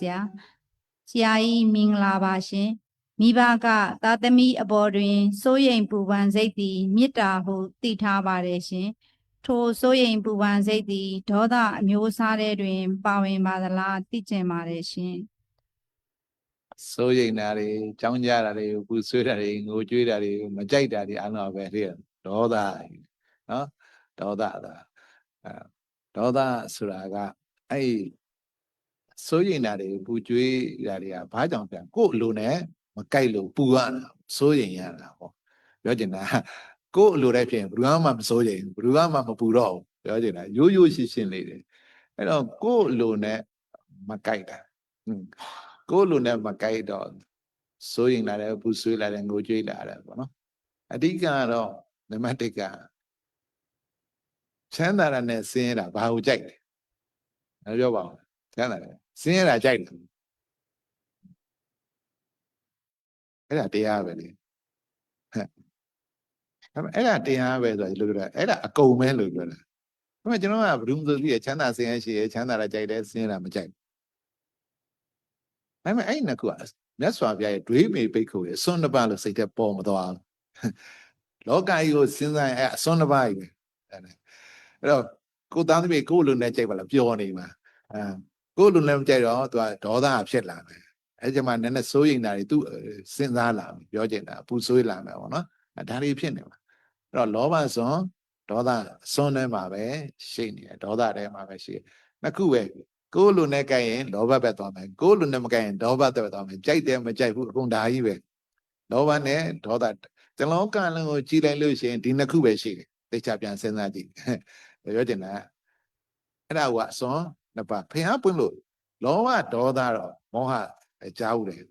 ဖြစ်ပါတယ်ဆရာဆရာကြီးမင်္ဂလာပါရှင်မိဘကသာသမီအပေါ်တွင်စိုးရိမ်ပူပန်စိတ်သည်မေတ္တာဟုတည်ထားပါတယ်ရှင်ထိုစိုးရိမ်ပူပန်စိတ်သည်ဒေါသအမျိုးအစားတဲ့တွင် ပါဝင်ပါသလားသိကျင်ပါတယ်ရှင်စိုးရိမ်တာတွေကြောင်းကြတာတွေပူဆွေးတာတွေငိုကြွေးတာတွေမကြိုက်တာတွေအလုံးပဲသိရဒေါသနော်ဒေါသသာအဲဒေါသဆိုတာကအဲ့ဒီ စိုးရိမ်တာတွေပူကြွေးတာတွေကဘာကြောင့်ပြန်ကိုယ့်အလိုနဲ့မကြိုက်လို့ပူရတာစိုးရိမ်ရတာဟောပြောချင်တာကိုယ့်အလိုတိုင်းဖြစ်ရင်ဘယ်သူမှမစိုးရိမ်ဘူးဘယ်သူမှမပူတော့ဘူးပြောချင်တာရိုးရိုးရှင်းရှင်းလေးတယ်အဲ့တော့ကိုယ့်အလိုနဲ့မကြိုက်တာဟွန်းကိုယ်လိုနဲ့မကြိုက်တော့စိုးရင်လာတယ်ပူဆွေးလာတယ်ငိုကြွေးလာတယ်ပေါ့နော်အဓိကကတော့နံပါတ်1ကချမ်းသာတာနဲ့ဆင်းရဲတာဘာကိုကြိုက်လဲအဲပြောပါဦးချမ်းသာတယ် ဆင်းရဲတာကြိုက်တယ်အဲ့ဒါတရားပဲလေဟဲ့ဒါပေမဲ့အဲ့ဒါတရားပဲဆိုတော့ဒီလိုပြောတာအဲ့ဒါအကုန်ပဲလို့ပြောတာဒါပေမဲ့ကျွန်တော်ကဘယ်သူမှမသိရချမ်းသာဆင်းရဲရှိရချမ်းသာတာကြိုက်တယ်ဆင်းရဲတာမကြိုက်ဘူးဒါပေမဲ့အဲ့ဒီနှစ်ခုကမြတ်စွာဘုရားရဲ့ဒွေးမေပိတ်ခုရဲ့အစွန်းတစ်ပါးလို့စိတ်ထဲပေါ်မသွားဘူးလောကကြီးကိုစဉ်းစားရင်အဲ့အစွန်းတစ်ပါးကြီးပဲအဲ့ဒါအဲ့တော့ကိုယ်သားသမီးကိုယ်လူနဲ့ကြိုက်ပါလားပျော်နေမှာအဲ ကိုယ်လူနဲ့မကြိုက်တော့သူကဒေါသဖြစ်လာမယ်အဲ့ဒီမှာနည်းနည်းစိုးရိမ်တာတွေသူစဉ်းစားလာမယ်ပြောချင်တာပူဆွေးလာမယ်ပေါ့နော်အဲ့ဒါလေးဖြစ်နေမှာအဲ့တော့လောဘစွန်းဒေါသစွန်းထဲမှာပဲရှိနေတယ်ဒေါသထဲမှာပဲရှိတယ်နှစ်ခုပဲကိုယ်လူနဲ့ကြိုက်ရင်လောဘဘက်သွားမယ်ကိုယ်လူနဲ့မကြိုက်ရင်ဒေါဘဘက်သွားမယ်ကြိုက်တယ်မကြိုက်ဘူးအကုန်ဒါကြီးပဲလောဘနဲ့ဒေါသဇလောကလုံးကိုကြည်လိုက်လို့ရှိရင်ဒီနှစ်ခုပဲရှိတယ်သိချပြန်စဉ်းစားကြည့်ပြောချင်တာအဲ့ဒါကအစွန်း နှစ်ပါးဖះပွင့်လို့လောဘဒေါသတော့မောဟအကြောက်တယ်ဒါ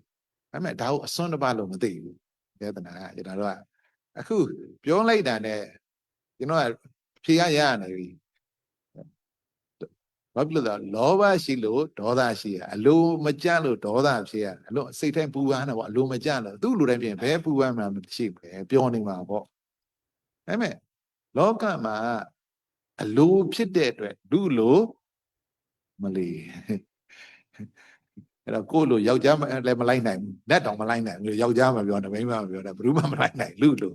ပေမဲ့ဒါကိုအစွန်းနှစ်ပါးလို့မသိဘူးယတနာကကျွန်တော်တို့ကအခုပြောလိုက်တာနဲ့ကျွန်တော်ကဖြေရရနေပြီဘာဖြစ်လို့လဲလောဘရှိလို့ဒေါသရှိရအလိုမကြလို့ဒေါသဖြစ်ရအလိုစိတ်တိုင်းပူပန်းတယ်ပေါ့အလိုမကြလို့သူ့လူတိုင်းဖြစ်ရင်ဘယ်ပူပန်းမှမရှိဘူးပဲပြောနေမှာပေါ့ဒါပေမဲ့လောကမှာအလိုဖြစ်တဲ့အတွက်လူလို မလီအဲ့တော့ကိုယ့်လိုယောက်ျားမလည်းမလိုက်နိုင်ဘူးနတ်တောင်မလိုက်နိုင်ဘူးယောက်ျားမပြောနဲ့မိန်းမမပြောနဲ့ဘယ်သူမှမလိုက်နိုင်လူလို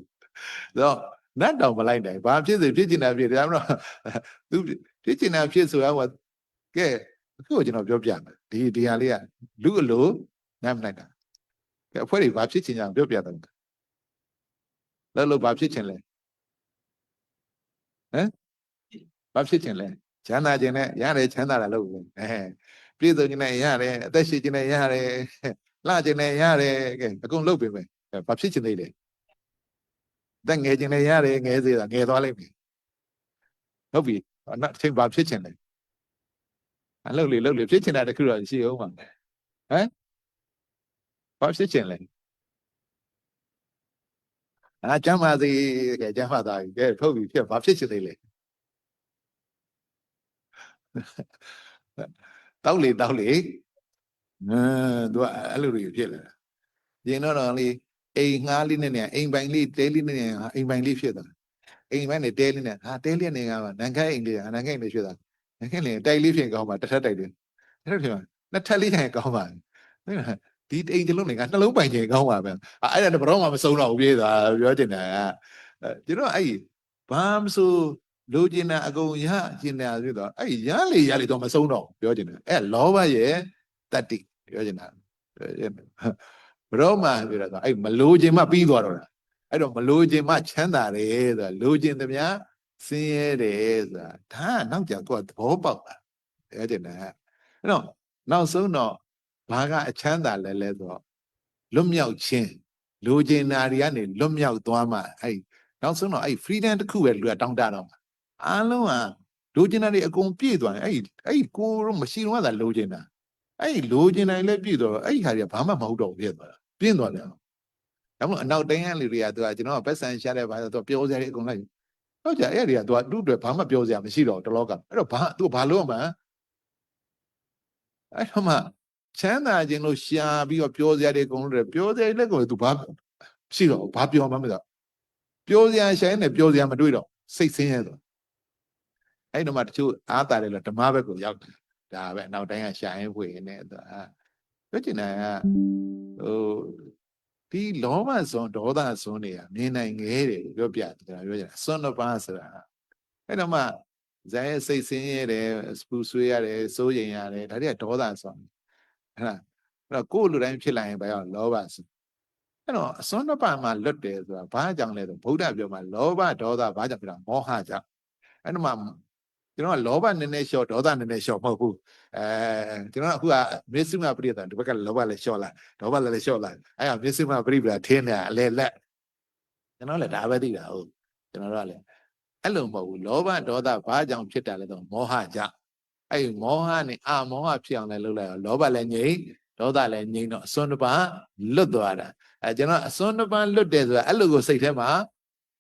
ဆိုတော့နတ်တောင်မလိုက်နိုင်ဘာဖြစ်စေဖြစ်ချင်တာဖြစ်တယ်ဒါမှမဟုတ်သူဖြစ်ချင်တာဖြစ်ဆိုတော့ကဲအခုကျွန်တော်ပြောပြမယ်ဒီဒီဟာလေးကလူအလိုနမ်းမလိုက်တာကဲအဖွဲ့တွေဘာဖြစ်ချင်ကြအောင်ပြောပြတယ်လောလောဘာဖြစ်ချင်လဲဟမ်ဘာဖြစ်ချင်လဲ ချမ်းသာခြင်းနဲ့ရတယ်ချမ်းသာတာလို့ပဲအဲပြည့်စုံခြင်းနဲ့ရတယ်အသက်ရှိခြင်းနဲ့ရတယ်လှခြင်းနဲ့ရတယ်ကဲအကုန်လုပ်ပေးမယ်ဘာဖြစ်ချင်သေးလဲတက်ငယ်ခြင်းနဲ့ရတယ်ငယ်စေတာငယ်သွားလိမ့်မယ်ဟုတ်ပြီနောက်အချိန်ဘာဖြစ်ချင်လဲအလုပ်လေလုပ်လေဖြစ်ချင်တာတခုတော့ရှိအောင်ပါဟမ်ဘာဖြစ်ချင်လဲအာကျမ်းပါစေကဲကျမ်းပါသားကဲထုတ်ပြီဖြစ်ဘာဖြစ်ချင်သေးလဲ တောက်လေတောက်လေအင်းသူကအဲ့လိုတွေဖြစ်လာရင်တော့တော့လေအိမ်ငှားလေးနဲ့နေအိမ်ပိုင်လေးတဲလေးနဲ့နေအိမ်ပိုင်လေးဖြစ်သွားအိမ်ပိုင်နဲ့တဲလေးနဲ့ဟာတဲလေးနဲ့ကနန်ခိုင်းအိမ်လေးနန်ခိုင်းအိမ်လေးဖြစ်သွားငခင်လေတိုက်လေးဖြစ်ကောင်းပါတစ်ထပ်တိုက်တယ်တစ်ထပ်ဖြစ်မှာနှစ်ထပ်လေးရင်ကောင်းပါသိလားဒီတိမ်တလုံးတွေကနှလုံးပိုင်ခြင်းကောင်းပါပဲအဲ့ဒါတော့ဘရောမှမဆုံးတော့ဘူးပြေးသွားပြောချင်တာကကျွန်တော်အဲ့ဘာမဆို လိုချင်တာအကုန်ရချင်တာဆိုတော့အဲ့ရလေရလေတော့မဆုံးတော့ပြောချင်တယ်အဲ့လောဘရဲ့တတ္တိပြောချင်တာဘရောမှပြောတာအဲ့မလိုချင်မှပြီးသွားတော့တာအဲ့တော့မလိုချင်မှချမ်းသာတယ်ဆိုတာလိုချင်သမျှဆင်းရဲတယ်ဆိုတာဒါကနောက်ကြကိုယ်ကသဘောပေါက်တာပြောချင်တယ်အဲ့တော့နောက်ဆုံးတော့ဘာကအချမ်းသာလဲလဲဆိုတော့လွတ်မြောက်ခြင်းလူကျင်နာတွေကနေလွတ်မြောက်သွားမှအဲ့နောက်ဆုံးတော့အဲ့ freedom တစ်ခုပဲလူကတောင်းတတော့မှာ အားလုံးကလိုချင်တာတွေအကုန်ပြည့်သွားတယ်အဲ့အဲ့ကိုတော့မရှိတော့တာလိုချင်တာအဲ့လိုချင်တိုင်းလည်းပြည့်တော့အဲ့ဟာတွေကဘာမှမဟုတ်တော့ဘူးပြည့်သွားတာပြင်းသွားတယ်ဒါမှမဟုတ်အနောက်တိုင်းကလူတွေကသူကကျွန်တော်ကပတ်စံရှာတဲ့ဘာသာသူကပြောစရာတွေအကုန်လိုက်ဟုတ်ကြအဲ့တွေကသူကသူ့အတွက်ဘာမှပြောစရာမရှိတော့တလောကအဲ့တော့ဘာသူကဘာလို့မှအဲ့တော့မှချမ်းသာခြင်းလို့ရှာပြီးတော့ပြောစရာတွေအကုန်လုံးတွေပြောစရာလည်းကိုသူဘာရှိတော့ဘာပြောမှမသိတော့ပြောစရာရှာရင်လည်းပြောစရာမတွေ့တော့စိတ်ဆင်းရဲသွား အဲ့တော့မှတချို့အားတာတယ်လို့ဓမ္မဘက်ကိုရောက်တယ်ဒါပဲနောက်တိုင်းကရှာရင်ဖွေနေသူကပြောချင်တာကဟိုဒီလောဘဇွန်ဒေါသဇွန်တွေကမြင်နိုင်ငဲတယ်လို့ပြောပြတယ်ပြောချင်တာစွန့်နှစ်ပါးဆိုတာအဲ့တော့မှဇာရဲ့စိတ်ဆင်းရဲတယ်စပူဆွေးရတယ်စိုးရိမ်ရတယ်ဒါတွေကဒေါသဇွန်ဟဲ့လားအဲ့တော့ကိုယ်လူတိုင်းဖြစ်လာရင်ဘာရောက်လောဘဇွန်အဲ့တော့အစွန်းနှစ်ပါးမှာလွတ်တယ်ဆိုတာဘာကြောင့်လဲဆိုဗုဒ္ဓပြောမှာလောဘဒေါသဘာကြောင့်ဖြစ်တာမောဟကြောင့်အဲ့တော့မှ ကျွန်တော်ကလောဘနည်းနည်းလျှော့ဒေါသနည်းနည်းလျှော့မဟုတ်ဘူးအဲကျွန်တော်ကအခုကမေစုမပရိသတ်ဒီဘက်ကလောဘလည်းလျှော့လာဒေါသလည်းလျှော့လာအဲ့ဒါမေစုမပရိပဒါထင်းနေတာအလေလက်ကျွန်တော်လည်းဒါပဲသိတာဟုတ်ကျွန်တော်တို့ကလည်းအဲ့လိုမဟုတ်ဘူးလောဘဒေါသဘာကြောင့်ဖြစ်တာလဲဆိုမောဟကြောင့်အဲ့ဒီမောဟနဲ့အာမောဟဖြစ်အောင်လည်းလုပ်လိုက်ရောလောဘလည်းငြိမ်ဒေါသလည်းငြိမ်တော့အစွန်းတစ်ပါးလွတ်သွားတာအဲကျွန်တော်အစွန်းတစ်ပါးလွတ်တယ်ဆိုတာအဲ့လိုကိုစိတ်ထဲမှာ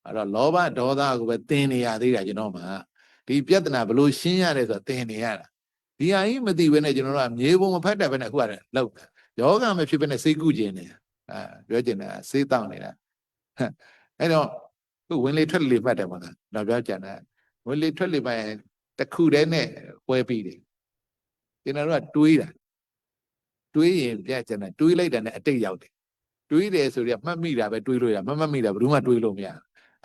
အဲ့တော့လောဘဒေါသကိုပဲသင်နေရသေးတာကျွန်တော်မှာ ဒီပြဿနာဘလို့ရှင်းရတယ်ဆိုတာသင်နေရတာဒီဟာကြီးမသိဘဲနဲ့ကျွန်တော်တို့ကမြေပုံမဖတ်တတ်ဘဲနဲ့အခုကလည်းလောက်တာယောဂမဖြစ်ဘဲနဲ့စိတ်ကူးကျင်နေအဲပြောကျင်တာစိတ်တောင့်နေတာဟဲ့အဲ့တော့ခုဝင်လေထွက်လေမှတ်တယ်မဟုတ်လားတော့ပြောကြတယ်ဝင်လေထွက်လေမှတ်ရင်တစ်ခုတည်းနဲ့ပွဲပြီးတယ်ကျွန်တော်တို့ကတွေးတာတွေးရင်ပြကြတယ်တွေးလိုက်တယ်နဲ့အတိတ်ရောက်တယ်တွေးတယ်ဆိုရမှတ်မိတာပဲတွေးလို့ရမမှတ်မိတာဘယ်သူမှတွေးလို့မရ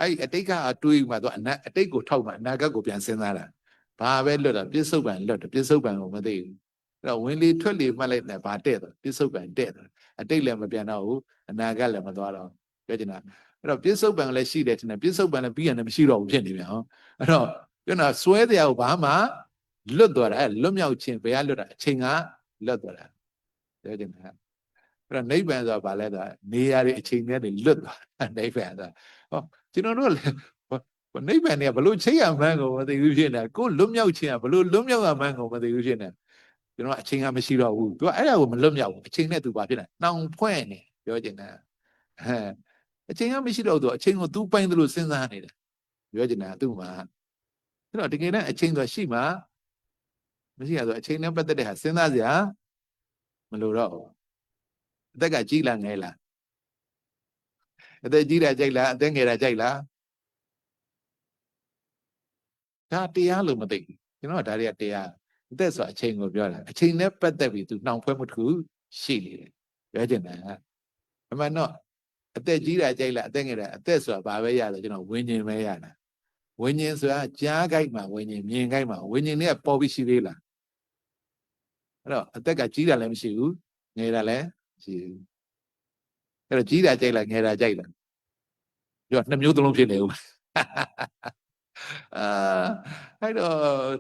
အဲ့ဒီအတိတ်ကအတွေးမှတော့အနတ်အတိတ်ကိုထောက်မှအနာဂတ်ကိုပြန်စဉ်းစားတာဘာပဲလွတ်တာပြစ္ဆုတ်ပံလွတ်တယ်ပြစ္ဆုတ်ပံကိုမသိဘူးအဲ့တော့ဝင်လေထွက်လေမှတ်လိုက်တယ်ဘာတဲ့တော့ပြစ္ဆုတ်ပံတဲ့တယ်အတိတ်လည်းမပြန်တော့ဘူးအနာဂတ်လည်းမသွားတော့ပြောချင်တာအဲ့တော့ပြစ္ဆုတ်ပံလည်းရှိတယ်ထင်တယ်ပြစ္ဆုတ်ပံလည်းပြီးရတယ်မရှိတော့ဘူးဖြစ်နေပြန်ဟောအဲ့တော့ပြောတာစွဲတရားကိုဘာမှလွတ်သွားတာအဲ့လွတ်မြောက်ခြင်းဘယ်ကလွတ်တာအချိန်ကလွတ်သွားတာပြောချင်တာ အဲ့တော့နိဗ္ဗာန်ဆိုတာဘာလဲဆိုတာနေရာတွေအချိန်တွေလွတ်သွားတာနိဗ္ဗာန်ဆိုတာဟောကျွန်တော်တို့လည်းဟိုနိဗ္ဗာန်เนี่ยဘလို့ချိန်ရမှန်းကိုမသိဘူးဖြစ်နေကိုလွတ်မြောက်ခြင်းကဘလို့လွတ်မြောက်ရမှန်းကိုမသိဘူးဖြစ်နေကျွန်တော်အချိန်ကမရှိတော့ဘူးသူကအဲ့ဒါကိုမလွတ်မြောက်ဘူးအချိန်နဲ့သူဘာဖြစ်လဲနှောင်ဖွဲ့နေပြောချင်တာဟဲ့အချိန်ကမရှိတော့သူအချိန်ကိုသူပိုင်တယ်လို့စဉ်းစားနေတယ်ပြောချင်တာသူ့မှာအဲ့တော့တကယ်တမ်းအချိန်ဆိုရှိမှမရှိရဆိုအချိန်နဲ့ပတ်သက်တဲ့ဟာစဉ်းစားစရာမလိုတော့ဘူး အသက်ကကြီးလားငယ်လားအသက်ကြီးတာကြိုက်လားအသက်ငယ်တာကြိုက်လားဒါတရားလို့မသိဘူးကျွန်တော်ကဒါတွေကတရားအသက်ဆိုအချိန်ကိုပြောတာအချိန်နဲ့ပတ်သက်ပြီးသူနှောင်ဖွဲမှုတစ်ခုရှိနေတယ်ပြောချင်တာအမှန်တော့အသက်ကြီးတာကြိုက်လားအသက်ငယ်တာအသက်ဆိုတာဘာပဲရလဲကျွန်တော်ဝิญဉ်ပဲရတာဝิญဉ်ဆိုတာကြားကြိုက်မှာဝิญဉ်မြင်ကြိုက်မှာဝิญဉ်တွေကပေါ်ပြီးရှိသေးလားအဲ့တော့အသက်ကကြီးတာလည်းမရှိဘူးငယ်တာလည်းမ ရှိဘူးအဲ့တော့ကြီးတာကြိုက်လားငယ်တာကြိုက်လားပြောနှစ်မျိုးသလုံးဖြစ်နေဦးအာအဲ့တော့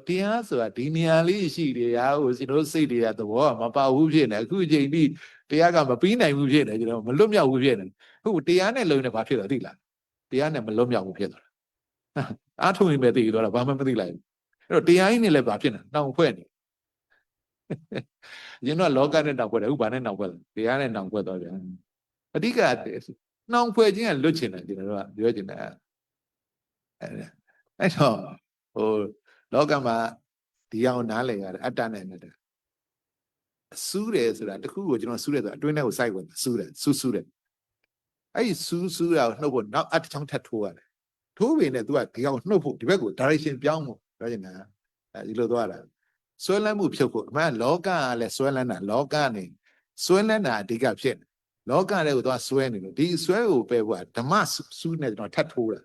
တရားဆိုတာဒီနေရာလေးရှိတယ်ရာဟိုကျွန်တော်စိတ်တွေကသဘောကမပါဘူးဖြစ်နေအခုအချိန်ထိတရားကမပြီးနိုင်ဘူးဖြစ်နေကျွန်တော်မလွတ်မြောက်ဘူးဖြစ်နေဟုတ်တရားနဲ့လုံနေဘာဖြစ်သွားသိလားတရားနဲ့မလွတ်မြောက်ဘူးဖြစ်သွားတာအားထုတ်ရင်ပဲသိသွားတာဘာမှမသိလိုက်ဘူးအဲ့တော့တရားကြီးနဲ့လည်းဘာဖြစ်နေနှောင်ဖွဲ့နေ ကျွန်တော်လောကနဲ့နှောင်ဖွဲ့တယ်အခုဘာနဲ့နှောင်ဖွဲ့လဲတရားနဲ့နှောင်ဖွဲ့သွားပြန်အဓိကနှောင်ဖွဲ့ခြင်းကလွတ်ချင်တယ်ကျွန်တော်တို့ကပြောချင်တယ်အဲ့အဲ့တော့ဟိုလောကမှာဒီအောင်နားလည်ရတယ်အတ္တနဲ့နဲ့တယ်စူးတယ်ဆိုတာတခုကိုကျွန်တော်စူးတယ်ဆိုတာအတွင်းထဲကိုစိုက်ဝင်စူးတယ်စူးစူးတယ်အဲ့ဒီစူးစူးရအောင်နှုတ်ဖို့နောက်အတစ်ချောင်းထပ်ထိုးရတယ်ထိုးပေနဲ့ तू ကဒီအောင်နှုတ်ဖို့ဒီဘက်ကို direction ပြောင်းဖို့ပြောချင်တာအဲဒီလိုသွားတာ ဆွဲလန်းမှုဖြုတ်ဖို့အမှန်လောကကလည်းဆွဲလန်းတာလောကနေဆွဲလန်းတာအဓိကဖြစ်တယ်လောကတဲ့ကိုသွားဆွဲနေလို့ဒီဆွဲကိုပယ်ဖို့ကဓမ္မစူးနဲ့ကျွန်တော်ထပ်ထိုးတာ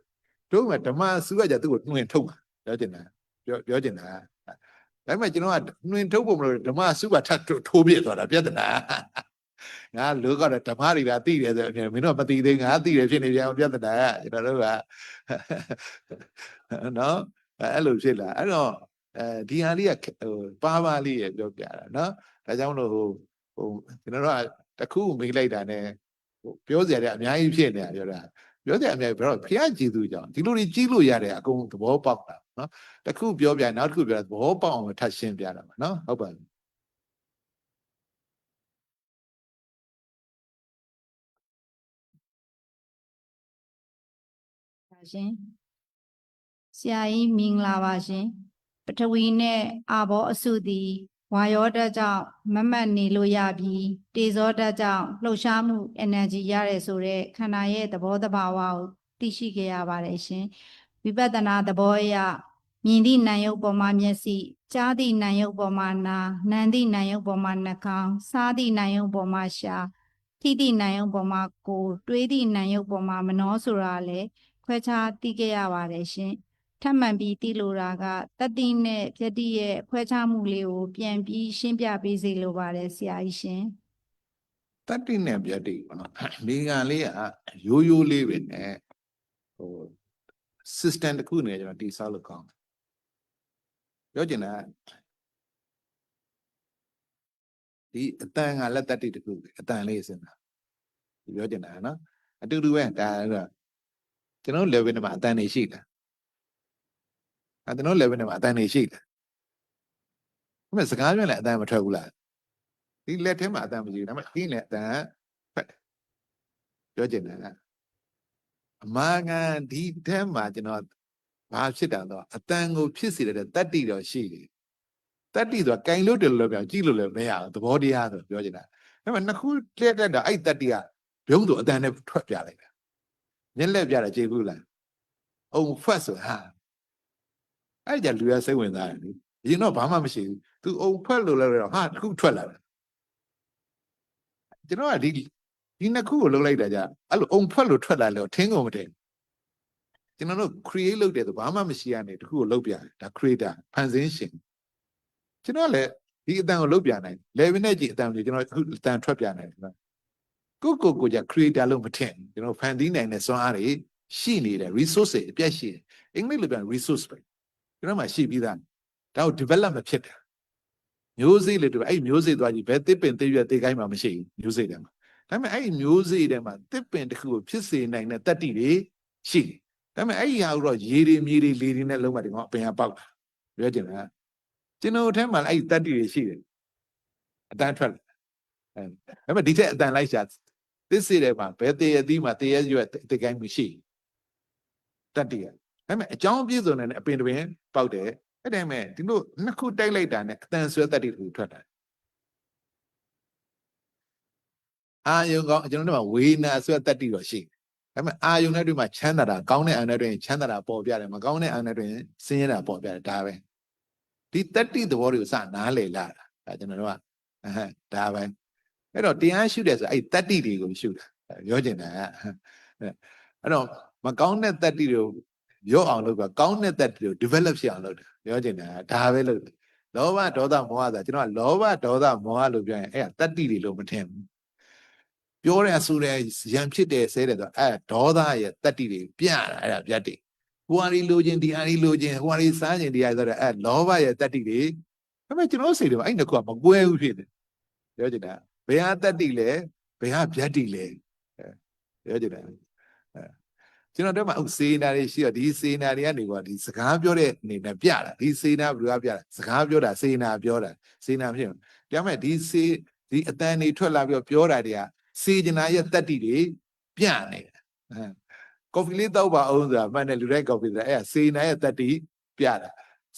တို့ကဓမ္မစူးကကြသူ့ကိုနှွင်ထုတ်မှာပြောချင်တာပြောပြောချင်တာဒါပေမဲ့ကျွန်တော်ကနှွင်ထုတ်ဖို့မလို့ဓမ္မစူးကထပ်ထိုးပြသွားတာပြဿနာငါလူကတော့ဓမ္မတွေပါသိတယ်ဆိုမင်းတို့မသိသေးငါသိတယ်ဖြစ်နေပြန်ပြဿနာကျွန်တော်တို့ကနော်အဲ့လိုဖြစ်လာအဲ့တော့ အဲဒီဟာလေးကဟိုပါပါလေးရပြောပြတာနော်ဒါကြောင့်မလို့ဟိုဟိုကျွန်တော်တို့ကတခုမေးလိုက်တာ ਨੇ ဟိုပြောစရာတွေအများကြီးဖြစ်နေတာပြောတာပြောစရာအများကြီးဘယ်တော့ဖះကြည်သူကြောင့်ဒီလိုတွေကြီးလို့ရတယ်အကုန်သဘောပေါက်တာနော်တခုပြောပြနောက်တစ်ခုပြောသဘောပေါက်အောင်ထပ်ရှင်းပြတာပါနော်ဟုတ်ပါပြီပါရှင်ဆရာကြီးမင်္ဂလာပါရှင်ပ ထဝီနဲ့အာဘောအစုသည်ဝါယောဓာတ်ကြောင့်မမတ်နေလို့ရပြီးတေဇောဓာတ်ကြောင့်လှုပ်ရှားမှု energy ရတယ်ဆိုတော့ခန္ဓာရဲ့သဘောတဘာဝကိုသိရှိခဲ့ရပါတယ်ရှင်ဝိပဿနာသဘောအရမြင်သည့်နာယုတ်ပေါ်မှာမျက်စိကြားသည့်နာယုတ်ပေါ်မှာနာနားသည့်နာယုတ်ပေါ်မှာနှာခေါင်းစားသည့်နာယုတ်ပေါ်မှာရှာထိသည့်နာယုတ်ပေါ်မှာကိုယ်တွေးသည့်နာယုတ်ပေါ်မှာမနှောဆိုတာလည်းခွဲခြားသိခဲ့ရပါတယ်ရှင် ထပ်မံပြီးသိလိုတာကတတိနဲ့ပြတိရဲ့ခွဲခြားမှုလေးကိုပြန်ပြီးရှင်းပြပေးစေလိုပါတယ်ဆရာကြီးရှင်တတ္တိနဲ့ပြတ္တိပေါ့နော်ဒီကံလေးကရိုးရိုးလေးပဲနဲ့ဟို system တစ်ခုနဲ့ကျွန်တော်တိဆောက်လို့ကောင်းတယ်ပြောချင်တာကဒီအတန်ကလက်တတ္တိတစ်ခုပဲအတန်လေးစဉ်းစားဒီပြောချင်တာကနော်အတူတူပဲဒါကကျွန်တော် level နဲ့မှာအတန်နေရှိတယ် အဲကျွန်တော် level နဲ့မှာအတန်နေရှိတယ်ဒါပေမဲ့စကားပြောရင်လည်းအတန်မထွက်ဘူးလားဒီလက်ထဲမှာအတန်မရှိဘူးဒါပေမဲ့ဒီနဲ့အတန်ဖက်တယ်ပြောချင်တာကအမာကန်ဒီထဲမှာကျွန်တော်ဘာဖြစ်တာတော့အတန်ကိုဖြစ်စေတဲ့တတ္တိတော့ရှိတယ်တတ္တိဆိုတာကင်လို့တယ်လို့ပြောကြည့်လို့လည်းမရဘူးသဘောတရားဆိုပြောချင်တာဒါပေမဲ့နှစ်ခုလက်တက်တာအဲ့တတ္တိကဘုံဆိုအတန်နဲ့ထွက်ပြလိုက်တာမျက်လက်ပြတာကြည့်ဘူးလားအုံဖက်ဆိုဟာ အဲ့ကြလူရစိတ်ဝင်စားတယ်လေအရင်တော့ဘာမှမရှိဘူးသူအုံဖက်လို့လည်းတော့ဟာတစ်ခုထွက်လာတယ်ကျွန်တော်ကဒီဒီနှစ်ခုကိုလုံးလိုက်တာကြအဲ့လိုအုံဖက်လို့ထွက်လာလို့ထင်းကုန်မတင်ကျွန်တော်တို့ create လုပ်တယ်ဆိုဘာမှမရှိရနေတခုကိုလုပ်ပြတယ်ဒါ creator ဖန်ဆင်းရှင်ကျွန်တော်လည်းဒီအတန်ကိုလုပ်ပြနိုင် level နဲ့ကြည့်အတန်ကိုကျွန်တော်အခုအတန်ထွက်ပြနိုင်တယ်ကိုကိုကိုကြ creator လို့မထင်ကျွန်တော်ဖန်တီးနိုင်တဲ့စွမ်းအားတွေရှိနေတယ် resource တွေအပြည့်ရှိတယ်အင်္ဂလိပ်လိုပြန် resource ပဲ ကျွန်တော်မှရှိပြီးသားဒါကို develop မဖြစ်တယ်မျိုးစေ့လေတူအဲ့မျိုးစေ့သွားကြည့်ဘယ်တစ်ပင်တစ်ရွက်တစ်ကိုင်းမှမရှိဘူးမျိုးစေ့တယ်မှာဒါပေမဲ့အဲ့မျိုးစေ့ထဲမှာတစ်ပင်တစ်ခုကိုဖြစ်စေနိုင်တဲ့တတ္တိတွေရှိတယ်ဒါပေမဲ့အဲ့ဒီဟာကိုတော့ရေတွေမြေတွေလေတွေနဲ့လုံးဝဒီကောင်အပင်ကပေါက်တာပြောချင်တာကျွန်တော်ထဲမှာအဲ့ဒီတတ္တိတွေရှိတယ်အတန်းထွက်လာအဲဒါပေမဲ့ဒီထက်အတန်လိုက်ရှာသစ်စေတဲ့မှာဘယ်တရသီးမှာတရရွက်တစ်ကိုင်းမရှိတတ္တိက ဒါပေမဲ့အကြောင်းပြည့်စုံတဲ့အပင်တစ်ပင်ပေါက်တယ်အဲ့ဒါမဲ့ဒီလိုနှစ်ခုတိုက်လိုက်တာနဲ့အတန်ဆွဲတတ္တိတွေထွက်တာအာယုံကောင်းကျွန်တော်တို့ကဝေနာဆွဲတတ္တိတော့ရှိတယ်ဒါပေမဲ့အာယုံနဲ့တွေ့မှာချမ်းသာတာကောင်းတဲ့အာယုံနဲ့တွေ့ရင်ချမ်းသာတာပေါ်ပြတယ်မကောင်းတဲ့အာယုံနဲ့တွေ့ရင်ဆင်းရဲတာပေါ်ပြတယ်ဒါပဲဒီတတ္တိသဘောတွေကိုစနားလေလာတာဒါကျွန်တော်တို့ကအဲဒါပဲအဲ့တော့တရားရှုတယ်ဆိုအဲ့တတ္တိတွေကိုရှုတာပြောချင်တာကအဲ့တော့မကောင်းတဲ့တတ္တိတွေကို ရော့အောင်လုပ်ကကောင်းတဲ့တတ္တိကို develop ဖြစ်အောင်လုပ်တယ်ပြောချင်တာကဒါပဲလုပ်တယ်လောဘဒေါသမောဟဆိုတာကျွန်တော်ကလောဘဒေါသမောဟလို့ပြောရင်အဲ့ဒါတတ္တိတွေလို့မထင်ဘူးပြောရဆိုတဲ့ရံဖြစ်တယ်ဆဲတယ်ဆိုအဲ့ဒေါသရဲ့တတ္တိတွေပြတာအဲ့ဒါပြတ်တယ်ဟိုဟာဒီလိုချင်းဒီဟာဒီလိုချင်းဟိုဟာဒီစားချင်းဒီဟာဆိုတော့အဲ့လောဘရဲ့တတ္တိတွေဒါပေမဲ့ကျွန်တော်စိတ်ထဲမှာအဲ့နှစ်ခုကမကွဲဘူးဖြစ်တယ်ပြောချင်တာဘယ်ဟာတတ္တိလဲဘယ်ဟာဗျတ်တိလဲပြောချင်တာအဲ ကျွန်တော်တို့မှာအခုစေနာတွေရှိတော့ဒီစေနာတွေကနေကွာဒီစကားပြောတဲ့အနေနဲ့ပြတာဒီစေနာဘယ်လိုပြတာစကားပြောတာစေနာပြောတာစေနာဖြစ်တယ်ဒါပေမဲ့ဒီစေဒီအတန်တွေထွက်လာပြီးပြောတာတွေကစေကျနာရဲ့တတ္တိတွေပြနေတာအဲကော်ဖီလေးတောက်ပါအောင်ဆိုတာမှန်တယ်လူတိုင်းကော်ဖီဆိုတာအဲ့ဒါစေနာရဲ့တတ္တိပြတာ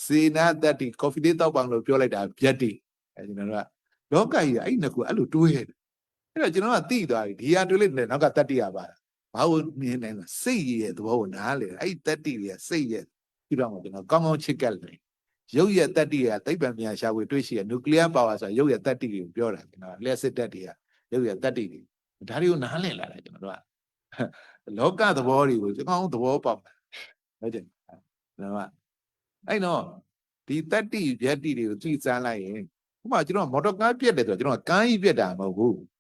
စေနာတတ္တိကော်ဖီလေးတောက်ပါလို့ပြောလိုက်တာဗျတ်တိအဲကျွန်တော်တို့ကလောကကြီးကအဲ့နှစ်ခုအဲ့လိုတွဲတယ်အဲ့တော့ကျွန်တော်ကသိသွားပြီဒီဟာတွဲလိုက်တယ်နောက်ကတတ္တိရပါတာ ဘာလို့မြင်နိုင်လဲစိတ်ရဲ့သဘောကိုနားလေအဲ့တတ္တိတွေကစိတ်ရဲ့ပြီးတော့ကျွန်တော်ကောင်းကောင်းချစ်ကပ်တယ်ရုပ်ရဲ့တတ္တိကသိပ္ပံမြာရှာဖွေတွေ့ရှိရနျူကလ িয়ার ပါဝါဆိုတာရုပ်ရဲ့တတ္တိကိုပြောတာကျွန်တော်လျှက်စစ်တက်တွေကရုပ်ရဲ့တတ္တိတွေဒါတွေကိုနားလည်လာတယ်ကျွန်တော်တို့ကလောကသဘောတွေကိုကျွန်တော်သဘောပေါက်တယ်ဟုတ်တယ်ကျွန်တော်ကအဲ့တော့ဒီတတ္တိဗျတ္တိတွေကိုသိစားလိုက်ရင်ဥပမာကျွန်တော်မော်တော်ကားပြက်တယ်ဆိုတော့ကျွန်တော်ကန်းကြီးပြက်တာမဟုတ်ဘူး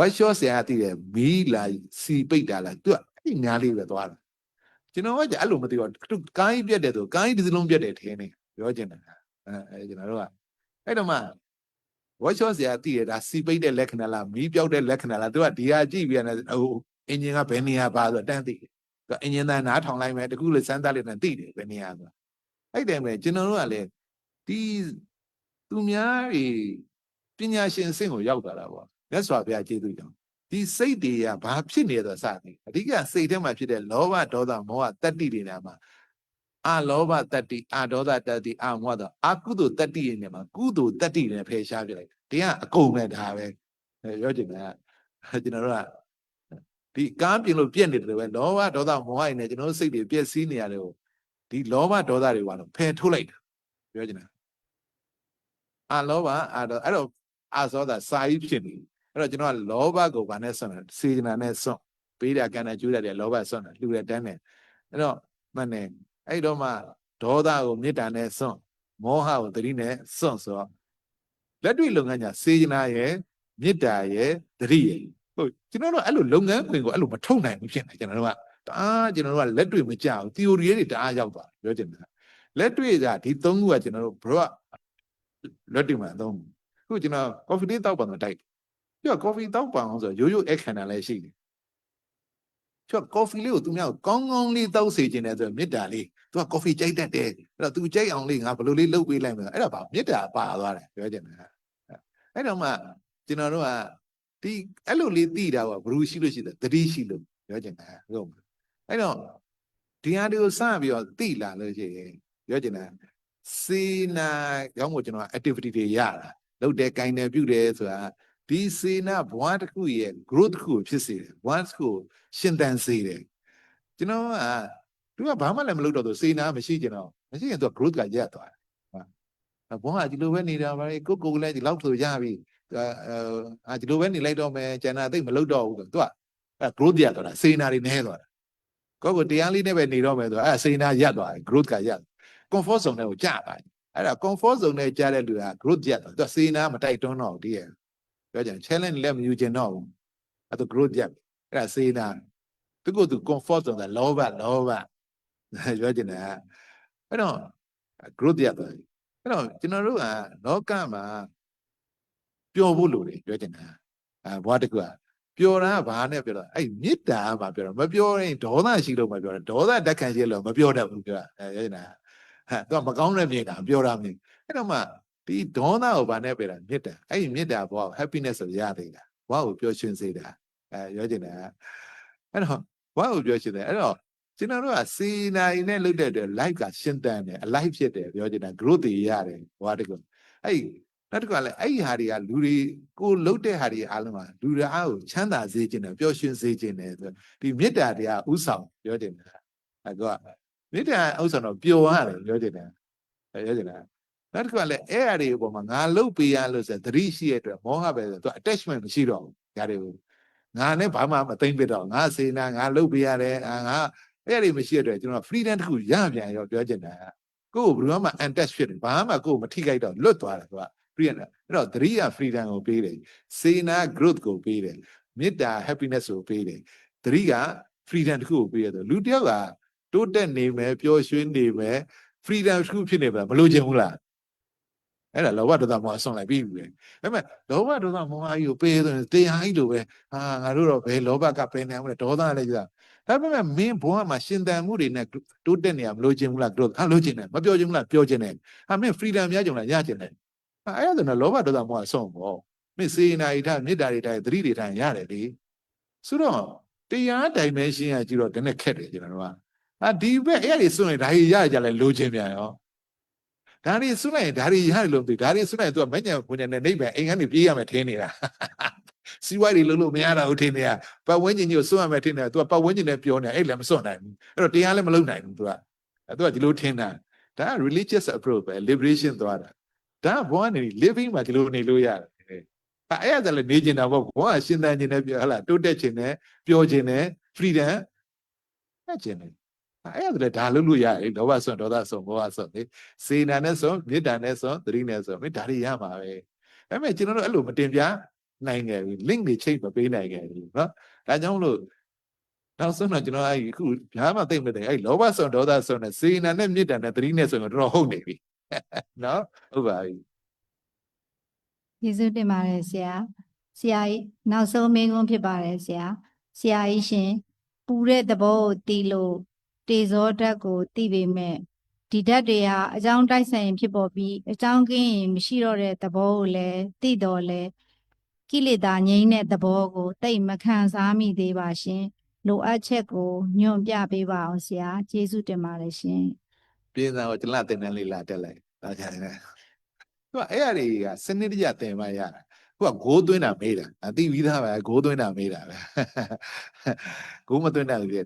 ဝက်ရှော့ဆရာသိတယ်မီးလာစီပိတ်တာလားသူကအဲ့ညာလေးပဲသွားတာကျွန်တော်ကအဲ့လိုမသိတော့သူကန်းကြီးပြက်တယ်ဆိုကန်းကြီးဒီစလုံးပြက်တယ်ထင်နေပြောချင်တာအဲအဲကျွန်တော်တို့ကအဲ့တော့မှဝက်ရှော့ဆရာသိတယ်ဒါစီပိတ်တဲ့လက္ခဏာလားမီးပြောက်တဲ့လက္ခဏာလားသူကဒီဟာကြည့်ပြန်တယ်ဟိုအင်ဂျင်ကဘယ်နေရာပါဆိုတော့တန်းသိတယ်သူအင်ဂျင်သားနားထောင်လိုက်မယ်တကူလေစမ်းသပ်လိုက်တယ်သိတယ်ဘယ်နေရာဆိုအဲ့တိုင်ပဲကျွန်တော်တို့ကလည်းဒီသူများတွေပညာရှင်အဆင့်ကိုရောက်သွားတာပေါ့ မြတ်စွာဘုရားကျေးဇူးကြောင့်ဒီစိတ်တွေကဘာဖြစ်နေလဲဆိုတော့စသည်အဓိကစိတ်ထဲမှာဖြစ်တဲ့လောဘဒေါသမောဟတတ္တိတွေနာမှာအာလောဘတတ္တိအာဒေါသတတ္တိအာမောဟတော့အာကုသိုလ်တတ္တိတွေနဲ့မှာကုသိုလ်တတ္တိတွေနဲ့ဖယ်ရှားပြလိုက်တရားအကုန်ပဲဒါပဲပြောချင်တာကျွန်တော်တို့ကဒီကားပြင်လို့ပြက်နေတယ်ပဲလောဘဒေါသမောဟတွေနဲ့ကျွန်တော်တို့စိတ်တွေပြက်စီးနေရတယ်ကိုဒီလောဘဒေါသတွေကတော့ဖယ်ထုတ်လိုက်တာပြောချင်တာအာလောဘအာတော့အဲ့တော့အာသောတာစာကြီးဖြစ်နေ အဲ့တော့ကျွန်တော်ကလောဘကိုဗာနဲ့ဆွမ်းတာစေတနာနဲ့ဆွမ်းပေးတာကံနဲ့ကျူးတယ်လောဘဆွမ်းတာလှူတဲ့တန်းနဲ့အဲ့တော့မှန်တယ်အဲ့တော့မှဒေါသကိုမေတ္တာနဲ့ဆွမ်းမောဟကိုသတိနဲ့ဆွမ်းဆိုတော့လက်တွေ့လုပ်ငန်းညာစေတနာရဲ့မေတ္တာရဲ့သတိရဲ့ဟုတ်ကျွန်တော်တို့အဲ့လိုလုပ်ငန်းခွင်ကိုအဲ့လိုမထုတ်နိုင်ဘူးဖြစ်နေကျွန်တော်တို့ကတအားကျွန်တော်တို့ကလက်တွေ့မကြဘူး theory တွေတအားရောက်သွားတယ်ပြောချင်တာလက်တွေ့ကဒီသုံးခုကကျွန်တော်တို့ bro ကလက်တွေ့မှာသုံးခုကျွန်တော် coffee လေးတောက်ပါတော့တိုက် ပြီးတော့ coffee တောက်ပါအောင်ဆိုရိုးရိုးအခမ်းတာလည်းရှိတယ်ကျတော့ coffee လေးကိုသူများကိုကောင်းကောင်းလေးတောက်စေခြင်းနဲ့ဆိုမေတ္တာလေးသူက coffee ကြိုက်တတ်တယ်အဲ့တော့ तू ကြိုက်အောင်လေးငါဘယ်လိုလေးလုပ်ပေးလိုက်မလဲအဲ့ဒါပါမေတ္တာပါသွားတယ်ပြောချင်တာအဲ့တော့မှကျွန်တော်တို့ကဒီအဲ့လိုလေးသိတာကဘ ᱹ ရှိလို့ရှိတယ်တတိရှိလို့ပြောချင်တာဟုတ်မလားအဲ့တော့ဒီဟာတွေကိုစပြီးတော့သိလာလို့ရှိရင်ပြောချင်တာစေနာကြောင့်မို့ကျွန်တော်က activity တွေရတာလုပ်တယ်၊ကင်တယ်ပြုတယ်ဆိုတာ ဒီစေနာဘဝတစ်ခုရဲ့ growth တစ်ခုကိုဖြစ်စေတယ်ဘဝတစ်ခုကိုရှင်သန်စေတယ်ကျွန်တော်ကသူကဘာမှလည်းမလုပ်တော့သူစေနာမရှိကျင်တော့မရှိရင်သူက growth ကရပ်သွားတယ်ဟုတ်ဘဝကဒီလိုပဲနေတာပါလေကိုကိုလည်းဒီလောက်ဆိုရပြီအဲအာဒီလိုပဲနေလိုက်တော့မယ်ကျန်တာသိပ်မလုပ်တော့ဘူးသူကအဲ growth ရပ်သွားတာစေနာတွေနည်းသွားတာကိုယ့်ကိုတရားလေးနဲ့ပဲနေတော့မယ်ဆိုတော့အဲ့ဒါစိနာရပ်သွားတယ် growth ကရပ် comfort zone တွေကိုကြာသွားတယ်အဲ့ဒါ comfort zone နဲ့ကြာတဲ့လူက growth ရပ်သွားသူကစိနာမတိုက်တွန်းတော့ဘူးတည်းရဲ့ ပြောကြတယ် challenge လည်းမယူချင်တော့ဘူးအဲ့ဒါ growth ရပ်အဲ့ဒါစိနာသူကသူ comfort zone ကလောဘလောဘပြောချင်တယ်အဲ့တော့ growth ရပ်သွားတယ်အဲ့တော့ကျွန်တော်တို့ကလောကမှာပျော်ဖို့လိုတယ်ပြောချင်တာအဲဘဝတစ်ခုကပျော်တာကဘာနဲ့ပြောတာအဲ့မေတ္တာကမှပြောတာမပြောရင်ဒေါသရှိလို့မပြောတာဒေါသတက်ခံရှိလို့မပြောတတ်ဘူးပြောတာအဲရနေတာဟဲ့သူကမကောင်းတဲ့မြေတာပြောတာမင်းအဲ့တော့မှ ဒီဒေါသကိုဘာနဲ့ပြောတာမေတ္တာအဲ့ဒီမေတ္တာဘော happiness ဆိုရသေးတာဘဝကိုပျော်ရွှင်စေတာအဲပြောချင်တာအဲ့တော့ဘဝကိုပျော်ရွှင်တယ်အဲ့တော့ကျွန်တော်တို့ကစေနိုင်နဲ့လုပ်တဲ့အတွက် life ကရှင်းတန်းတယ် alive ဖြစ်တယ်ပြောချင်တာ growth တွေရတယ်ဘဝတကူအဲ့နောက်တစ်ခါလဲအဲ့ဒီဟာတွေကလူတွေကိုလှုပ်တဲ့ဟာတွေအားလုံးကလူတွေအားကိုချမ်းသာစေခြင်းတယ်ပျော်ရွှင်စေခြင်းတယ်ဆိုဒီမေတ္တာတရားဥဆောင်ပြောခြင်းတယ်အဲကမေတ္တာဥဆောင်တော့ပျော်ရတယ်ပြောခြင်းတယ်အဲပြောခြင်းတယ် နောက်တစ်ခါလဲအဲ့အရာတွေအပေါ်မှာငါလှုပ်ပေးရလို့ဆိုသတိရှိရတဲ့အတွက်မောဟပဲဆိုသူ attachment မရှိတော့ဘူးဒါတွေကိုငါနဲ့ဘာမှမသိမ့်ပြတော့ငါစေနာငါလှုပ်ပေးရတယ်အာငါအဲ့အရာတွေမရှိတဲ့အတွက်ကျွန်တော် freedom တစ်ခုရပြန်ရောပြောခြင်းတယ်ကိုယ်ကဘယ်လိုမှ untouch ဖြစ်တယ်ဘာမှကိုယ်မထိခိုက်တော့လွတ်သွားတယ်သူက freedom အဲ့တော့သတိရ freedom ကိုပေးတယ်စေနာ growth ကိုပေးတယ်မေတ္တာ happiness ကိုပေးတယ်သတိက freedom တစ်ခုကိုပေးရတယ်လူတစ်ယောက်ကတိုးတက်နေမယ်ပျော်ရွှင်နေမယ် freedom တစ်ခုဖြစ်နေပါမလို့ချင်ဘူးလား အဲ့ဒါလောဘဒေါသမောဟဆွန့်လိုက်ပြီပဲဒါပေမဲ့လောဘဒေါသမောဟကြီးကိုပေးတယ်တရားကြီးလိုပဲဟာငါတို့တော့ဘယ်လောဘကပယ်နိုင်မလဲဒေါသလည်းကြည့်ဒါပေမဲ့မင်းဘဝမှာရှင်သန်မှုတွေနဲ့တိုးတက်နေရမလို့ချင်ဘူးလား growth ဟာလို့ချင်တယ်မပြောချင်ဘူးလားပြောချင်တယ်ဟာမင်း freedom ရကြုံလားရချင်တယ်အဲ့ဒါဆိုတော့လောဘဒေါသမောဟဆုံးပေါ့မင်းစေနာဣထမေတ္တာတွေတိုင်းသတိတွေတိုင်းရတယ်လေဆိုတော့တရား dimension ကကြည့်တော့တနေ့ခက်တယ်ကျွန်တော်တို့ကအာဒီဘက်အဲ့ဒီစွန့်လိုက်ဒါကြီးရကြလဲလိုချင်ပြန်ရော ဒါတွေစွန့်လိုက်ဒါတွေရတယ်လို့မသိဒါတွေစွန့်လိုက် तू ကမညံဘုံညံနဲ့နေပဲအိမ်ကနေပြေးရမယ်ထင်းနေတာစီဝိုင်းတွေလုံးလို့မရတာဟုတ်ထင်းနေတာပတ်ဝန်းကျင်ကြီးကိုစွန့်ရမယ်ထင်းနေတာ तू ကပတ်ဝန်းကျင်နဲ့ပြောနေတာအဲ့လည်းမစွန့်နိုင်ဘူးအဲ့တော့တရားလည်းမလုပ်နိုင်ဘူး तू ကအဲ့ तू ကဒီလိုထင်းတာဒါက religious approach ပဲ liberation သွားတာ ဒါကဘဝနေ living မှာဒီလိုနေလို့ရတယ်အဲအဲ့ဒါလည်းနေကျင်တာပေါ့ဘဝရှင်းတန်ကျင်တယ်ပြောဟလာတိုးတက်ကျင်တယ်ပျော်ကျင်တယ် freedom အဲ့ကျင်တယ် အဲ့ဒါလည်းဒါလုပ်လို့ရတယ်လောဘဆွံဒေါသဆွံမောဟဆွံလေစေနာနဲ့ဆွံမေတ္တာနဲ့ဆွံသတိနဲ့ဆွံမင်းဒါတွေရမှာပဲဒါပေမဲ့ကျွန်တော်တို့အဲ့လိုမတင်ပြနိုင်ခဲ့ဘူး link တွေချိန်မပေးနိုင်ခဲ့ဘူးเนาะဒါကြောင့်မလို့နောက်ဆုံးတော့ကျွန်တော်အဲ့ဒီအခုဘာမှသိမ့်မသိအဲ့လောဘဆွံဒေါသဆွံနဲ့စေနာနဲ့မေတ္တာနဲ့သတိနဲ့ဆွံတော့တော်တော်ဟုတ်နေပြီနော်ဟုတ်ပါပြီ ကျေးဇူးတင်ပါတယ်ဆရာဆရာကြီးနောက်ဆုံးမေးခွန်းဖြစ်ပါတယ်ဆရာဆရာကြီးရှင်ပူတဲ့သဘောကိုတီးလို့ တေဇောဓာတ်ကိုတီးပေမဲ့ဒီဓာတ်တွေဟာအကြောင်းတိုက်ဆိုင်ဖြစ်ပေါ်ပြီးအကြောင်းကင်းရင်မရှိတော့တဲ့သဘောကိုလည်းသိတော်လဲကိလေသာငြိမ်းတဲ့သဘောကိုတိတ်မခံစားမိသေးပါရှင်လိုအပ်ချက်ကိုညွှန်ပြပေးပါအောင်ဆရာကျေးဇူးတင်ပါတယ်ရှင်ပြင်းစားကိုကျလတင်တန်းလေးလာတက်လိုက်ဒါကြတယ်သူကအဲ့အရာတွေကစနစ်တကျတင်မှရတာသူကဂိုးသွင်းတာမေးတာအတိပြီးသားပဲဂိုးသွင်းတာမေးတာပဲဂိုးမသွင်းတာလေ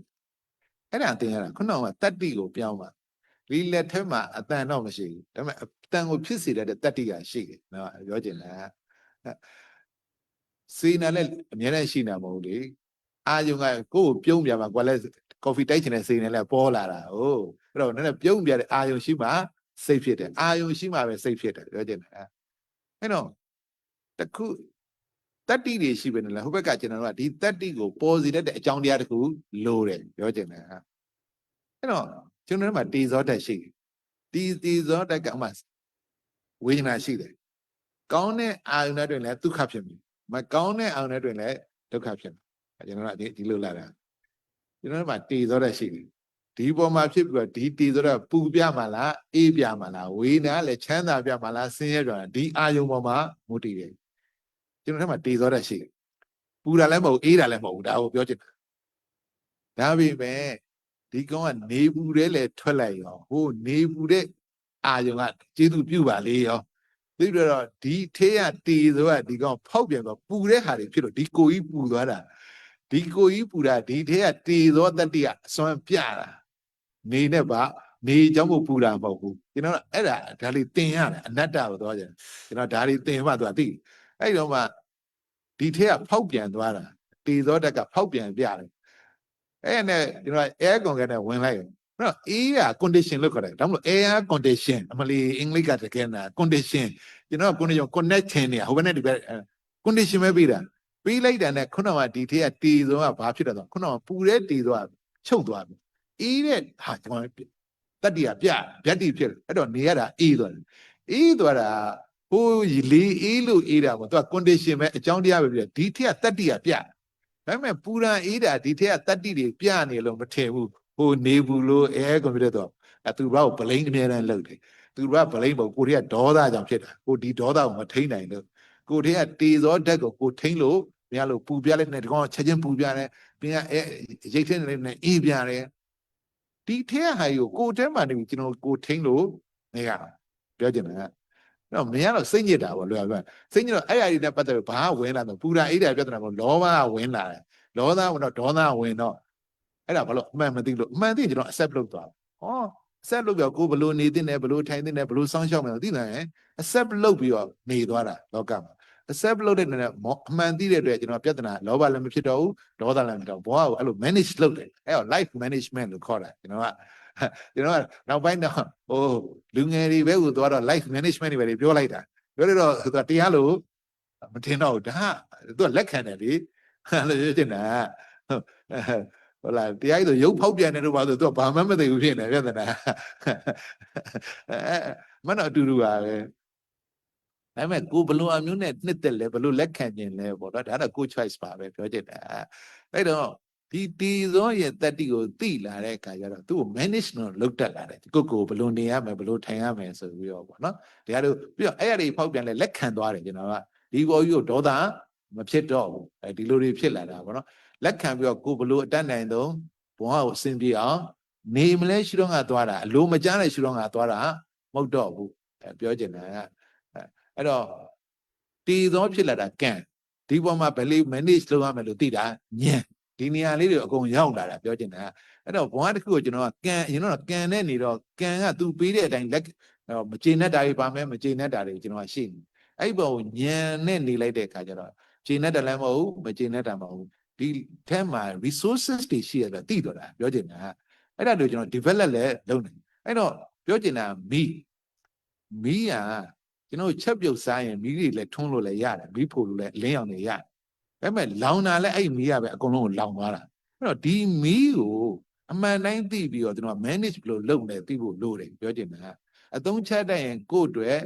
အဲ့ဒါတင်ရတာခုနကတတ္တိကိုပြောင်းပါဒီလက်ထဲမှာအတန်တော့မရှိဘူးဒါပေမဲ့အတန်ကိုဖြစ်စေတဲ့တတ္တိကရှိတယ်နော်ပြောချင်တာစေနာလည်းအများနဲ့ရှိနေမှာမဟုတ်လေအာယုံကကိုယ့်ကိုပြုံးပြမှာကွာလဲကော်ဖီတိုက်ချင်တဲ့စေနေလည်းပေါ်လာတာဟုတ်အဲ့တော့နည်းနည်းပြုံးပြတဲ့အာယုံရှိမှစိတ်ဖြစ်တယ်အာယုံရှိမှပဲစိတ်ဖြစ်တယ်ပြောချင်တာအဲ့တော့တခု တတ္တိတွေရှိပဲနဲ့ဟိုဘက်ကကျွန်တော်တို့ကဒီတတ္တိကိုပေါ်စီတတ်တဲ့အကြောင်းတရားတစ်ခုလိုတယ်ပြောချင်တယ်အဲ့တော့ကျွန်တော်တို့မှာတေဇောတက်ရှိတယ်ဒီတေဇောတက်ကမှဝေဒနာရှိတယ်ကောင်းတဲ့အာယုန်တွေလည်းဒုက္ခဖြစ်ပြီမကောင်းတဲ့အာယုန်တွေလည်းဒုက္ခဖြစ်ပြီကျွန်တော်တို့ကဒီဒီလိုလာတာကျွန်တော်တို့မှာတေဇောတက်ရှိတယ်ဒီပေါ်မှာဖြစ်ပြီးတော့ဒီတေဇောတက်ပူပြမှာလားအေးပြမှာလားဝေဒနာလည်းချမ်းသာပြမှာလားဆင်းရဲပြမှာလားဒီအာယုန်ပေါ်မှာမူတည်တယ် ကျွန်တော်တို့မှာတေဇောတက်ရှိတယ်ပူတာလည်းမဟုတ်အေးတာလည်းမဟုတ်ဘူးဒါကိုပြောချင်တာဒါပေမဲ့ ဒီကောင်ကနေပူတဲ့လေထွက်လိုက်ရောဟိုနေပူတဲ့အာယုံကကျေးဇူးပြုပါလေရောပြီးတော့ဒီထေးရတီဆိုတာဒီကောင်ဖောက်ပြန်တော့ပူတဲ့ဟာတွေဖြစ်လို့ဒီကိုကြီးပူသွားတာဒီကိုကြီးပူတာဒီထေးရတီသောတတ္တိကအစွမ်းပြတာနေနဲ့ပါနေเจ้าမို့ပူတာမဟုတ်ဘူးကျွန်တော်အဲ့ဒါဒါလေးတင်ရတယ်အနတ္တကိုသွားကြတယ်ကျွန်တော်ဒါလေးတင်မှသူကသိ အဲ့တော့မှဒီထေးကဖောက်ပြန်သွားတာတီသောတက်ကဖောက်ပြန်ပြတယ်အဲ့နဲ့ကျွန်တော် air con ကနေဝင်လိုက်တယ်နော် air condition လို့ခေါ်တယ်ဒါမှမဟုတ် air condition အမလီအင်္ဂလိပ်ကတကယ်နာ condition ကျွန်တော် condition connection နေဟိုဘက်နဲ့ဒီဘက် condition ပဲပြီးတာပြီးလိုက်တာနဲ့ခုနကဒီထေးကတီဆုံးကဘာဖြစ်တယ်ဆိုခုနကပူတဲ့တီဆုံးကချုပ်သွားပြီအေးတဲ့ဟာကျွန်တော်တတ္တိကပြဗျတ္တိဖြစ်တယ်အဲ့တော့နေရတာအေးသွားတယ်အေးသွားတာ ဟိုလေအေးလို့အေးတာပေါ့သူက condition ပဲအကြောင်းတရားပဲပြဒီထေးကတတ္တိကပြဒါပေမဲ့ပူရန်အေးတာဒီထက်ကတတ္တိတွေပြနေလို့မထင်ဘူးဟိုနေဘူးလို့အဲကွန်ပျူတာတော့အသူဘာကိုဗလိန်အများတန်းလုပ်တယ်သူကဗလိန်ပေါ့ကိုတည်းကဒေါသကြောင့်ဖြစ်တာကိုဒီဒေါသကိုမထိန်နိုင်လို့ကိုတည်းကတေဇောဓာတ်ကိုကိုထိန်လို့မရလို့ပူပြလိုက်နေဒီကောင်ချက်ချင်းပူပြတယ်ပြင်ကအဲရိတ်ထင်းနေနေအေးပြတယ်ဒီထက်ဟာကိုကိုတဲမှာနေပြီးကျွန်တော်ကိုထိန်လို့မရပြောချင်တယ် တော့မင်းကတော့စိတ်ညစ်တာပေါ့လွယ်လွယ်စိတ်ညစ်တော့အဲ့အရာတွေနဲ့ပတ်သက်လို့ဘာဝင်လာတော့ပူရာအိဒါပြဿနာပေါ့လောဘကဝင်လာတယ်လောဘဝင်တော့ဒေါသဝင်တော့အဲ့ဒါဘာလို့အမှန်မသိလို့အမှန်သိကျွန်တော် accept လုပ်သွားဟော accept လုပ်ပြီးတော့ကိုဘလို့နေတင်တယ်ဘလို့ထိုင်တင်တယ်ဘလို့စောင့်ရှောက်မယ်သိတယ် accept လုပ်ပြီးတော့နေသွားတာလောကမှာ accept လုပ်တဲ့နေနဲ့အမှန်သိတဲ့အတွက်ကျွန်တော်ပြဿနာလောဘလည်းမဖြစ်တော့ဘူးဒေါသလည်းမဖြစ်တော့ဘောကအဲ့လို manage လုပ်တယ်အဲ့တော့ life management လို့ခေါ်တာကျွန်တော်က ကျွန်တော်ကနောက်ပိုင်းတော့ဟိုလူငယ်တွေပဲဟိုသွားတော့ life management တွေပဲပြောလိုက်တာပြောလိုက်တော့သူကတရားလို့မထင်တော့ဘူးဒါသူကလက်ခံတယ်လေအဲ့လိုပြောချင်တာဟုတ်လားတရားကြီးဆိုရုပ်ဖောက်ပြန်တယ်လို့ပါဆိုသူကဘာမှမသိဘူးဖြစ်နေပြဿနာအဲမနော်အတူတူပါပဲဒါပေမဲ့ကိုဘလို့အမျိုးနဲ့နှစ်သက်လဲဘလို့လက်ခံခြင်းလဲပေါ့နော်ဒါတော့ကို choice ပါပဲပြောချင်တာအဲ့တော့ ဒီတီဇောရဲ့တတ္တိကိုသိလာတဲ့အခါကျတော့သူ့ကို manage လုပ်လုပ်တတ်လာတယ်ကိုကိုဘလို့နေရမယ်ဘလို့ထိုင်ရမယ်ဆိုပြီးတော့ပေါ့နော်တရားတို့ပြီးတော့အဲ့အရာတွေဖောက်ပြန်လဲလက်ခံသွားတယ်ကျွန်တော်ကဒီဘောကြီးကိုဒေါသမဖြစ်တော့ဘူးအဲဒီလိုတွေဖြစ်လာတာပေါ့နော်လက်ခံပြီးတော့ကိုဘလို့အတတ်နိုင်ဆုံးဘဝကိုအဆင်ပြေအောင်နေမလဲရှိတော့ငါသွားတာအလိုမကြားတဲ့ရှိတော့ငါသွားတာမဟုတ်တော့ဘူးပြောချင်တာကအဲ့တော့တီသောဖြစ်လာတာကံဒီပေါ်မှာဘယ်လေး manage လုပ်ရမယ်လို့သိတာညံ ဒီနေရာလေးတွေအကုန်ရောက်လာတာပြောချင်တာအဲ့တော့ဘဝတစ်ခုကိုကျွန်တော်ကကံကျွန်တော်ကကံနဲ့နေတော့ကံကသူပေးတဲ့အတိုင်းလက်မကျေနပ်တာတွေပါမယ်မကျေနပ်တာတွေကျွန်တော်ကရှိနေအဲ့ပေါ်ကိုညံနဲ့နေလိုက်တဲ့အခါကျတော့ကျေနပ်တယ်လည်းမဟုတ်ဘူးမကျေနပ်တာမဟုတ်ဘူးဒီထဲမှာ resources တွေရှိရတာသိတော့တာပြောချင်တာအဲ့ဒါတို့ကျွန်တော် develop လဲလုပ်နေအဲ့တော့ပြောချင်တာမီးမီးကကျွန်တော်ချက်ပြုတ်စားရင်မီးတွေလည်းထွန်းလို့လည်းရတယ်မီးဖို့လို့လည်းအလင်းအောင်တွေရတယ် ဒါပေမဲ့လောင်တာလည်းအဲ့မီးကပဲအကုန်လုံးကိုလောင်သွားတာအဲ့တော့ဒီမီးကိုအမှန်တိုင်းသိပြီးတော့ကျွန်တော် manage ဘယ်လိုလုပ်လဲသိဖို့လိုတယ်ပြောချင်တာအသုံးချတတ်ရင်ကိုယ့်အတွက်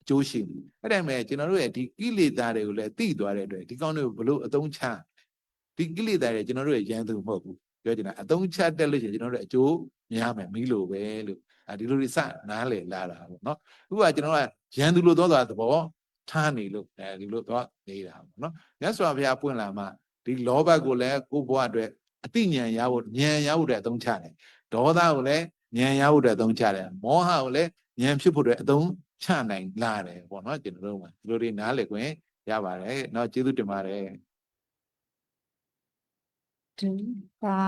အကျိုးရှိတယ်အဲ့ဒါမဲ့ကျွန်တော်တို့ရဲ့ဒီကိလေသာတွေကိုလည်းသိသွားတဲ့အတွက်ဒီကောင်းတွေကိုဘယ်လိုအသုံးချဒီကိလေသာတွေကျွန်တော်တို့ရဲ့ရန်သူမဟုတ်ဘူးပြောချင်တာအသုံးချတက်လို့ရှိရင်ကျွန်တော်တို့အကျိုးများမယ်မီးလိုပဲလို့အဲဒီလိုတွေစနားလည်လာတာပေါ့နော်အခုကကျွန်တော်ကရန်သူလိုသောတာသဘော ထားနေလို့အဲဒီလိုတော့နေတာပေါ့နော်မြတ်စွာဘုရားပွင့်လာမှဒီလောဘကိုလည်းကိုယ်ဘဝအတွက်အတိညာရဖို့ဉာဏ်ရဖို့အတွက်အသုံးချတယ်ဒေါသကိုလည်းဉာဏ်ရဖို့အတွက်အသုံးချတယ်မောဟကိုလည်းဉာဏ်ဖြစ်ဖို့အတွက်အသုံးချနိုင်လာတယ်ပေါ့နော်ကျွန်တော်တို့ကဒီလိုတွေနားလည်ခွင့်ရပါတယ်เนาะကျေးဇူးတင်ပါတယ် ဒုသာ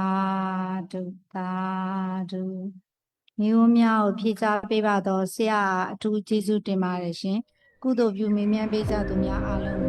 ဒုသာဒု မျိုးများကိုဖြေချပေးပါတော့ဆရာအထူးကျေးဇူးတင်ပါတယ်ရှင် ကုသိုလ်ပြုမေးမြန်းပေးကြသူများအားလုံး